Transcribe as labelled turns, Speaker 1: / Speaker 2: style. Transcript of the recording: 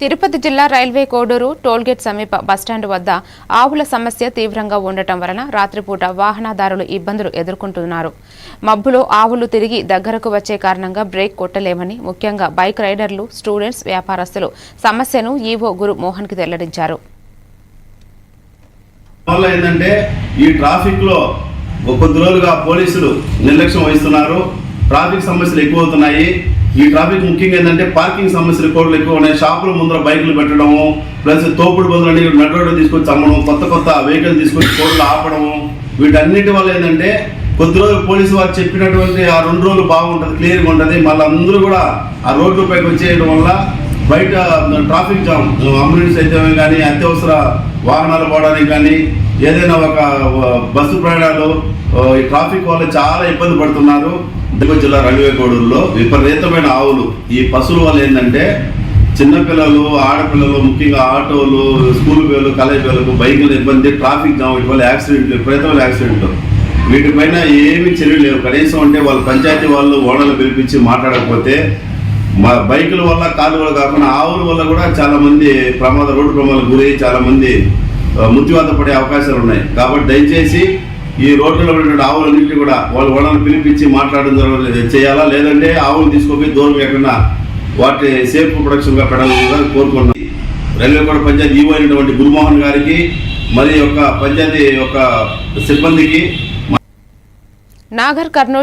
Speaker 1: తిరుపతి జిల్లా railway Koduru tollgate సమీప bus stand వద్ద ఆవుల సమస్య తీవ్రంగా ఉండటం వలన రాత్రిపూట వాహనదారులు ఇబ్బందులు ఎదుర్కొంటున్నారు. మబ్బులో ఆవులు తిరిగి దగ్గరకు వచ్చే కారణంగా బ్రేక్ కొట్టలేమని ముఖ్యంగా బైక్ రైడర్లు స్టూడెంట్స్ వ్యాపారస్తులు సమస్యను ఈవో గురు మోహన్కి వెల్లడించారు
Speaker 2: ఏంటంటే ఈ ట్రాఫిక్లో కొద్ది రోజులుగా పోలీసులు నిర్లక్ష్యం వహిస్తున్నారు. ట్రాఫిక్ సమస్యలు ఎక్కువ అవుతున్నాయి. ఈ ట్రాఫిక్ ముఖ్యంగా ఏంటంటే పార్కింగ్ సమస్యలు కూడా ఎక్కువ ఉన్నాయి. షాపుల ముందర బైకులు పెట్టడము ప్లస్ తోపుడు బంధువులని నడవడ తీసుకొచ్చి అమ్మడం కొత్త కొత్త వెహికల్ తీసుకొచ్చి కోర్టులు ఆపడము. వీటన్నిటి వల్ల ఏంటంటే కొద్ది రోజులు పోలీసు వారు చెప్పినటువంటి ఆ రెండు రోజులు బాగుంటుంది క్లియర్గా ఉంటుంది. మళ్ళీ అందరూ కూడా ఆ రోడ్లపైకి వచ్చేయడం వల్ల బయట ట్రాఫిక్ జామ్ అంబులెన్స్ అయితే కానీ అత్యవసర వాహనాలు పోవడానికి కానీ ఏదైనా ఒక బస్సు ప్రయాణాలు ఈ ట్రాఫిక్ వల్ల చాలా ఇబ్బంది పడుతున్నారు. దిగువ జిల్లా రైల్వే కోడూరులో విపరీతమైన ఆవులు. ఈ పశువుల వల్ల ఏంటంటే చిన్నపిల్లలు ఆడపిల్లలు ముఖ్యంగా ఆటోలు స్కూల్ పిల్లలు కాలేజ్ పిల్లలకు బైకుల ఇబ్బంది ట్రాఫిక్ జామ్ వీటి వల్ల యాక్సిడెంట్లు విపరీతమైన యాక్సిడెంట్లు. వీటిపైన ఏమి చర్యలు లేవు. కనీసం అంటే వాళ్ళు పంచాయతీ వాళ్ళు ఓనర్లు పిలిపించి మాట్లాడకపోతే మా బైకుల వల్ల కాలువలు కాకుండా ఆవుల వల్ల కూడా చాలామంది ప్రమాద రోడ్డు ప్రమాదాలకు గురై చాలామంది మృత్యువాత పడే అవకాశాలు ఉన్నాయి. కాబట్టి దయచేసి ఈ రోడ్లలో ఉన్నటువంటి ఆవులన్నింటినీ కూడా వాళ్ళు ఓనర్లు పిలిపించి మాట్లాడడం చేయాలా? లేదంటే ఆవులు తీసుకుపోయి దూరం ఎక్కడన్నా వాటి సేఫ్ ప్రొడక్షన్గా పెట్టాలని కోరుకున్నాను రైల్వే కోట పంచాయతీ ఈవో అయినటువంటి గురుమోహన్ గారికి మరి యొక్క పంచాయతీ యొక్క సిబ్బందికి
Speaker 1: నాగర్ కర్నూలు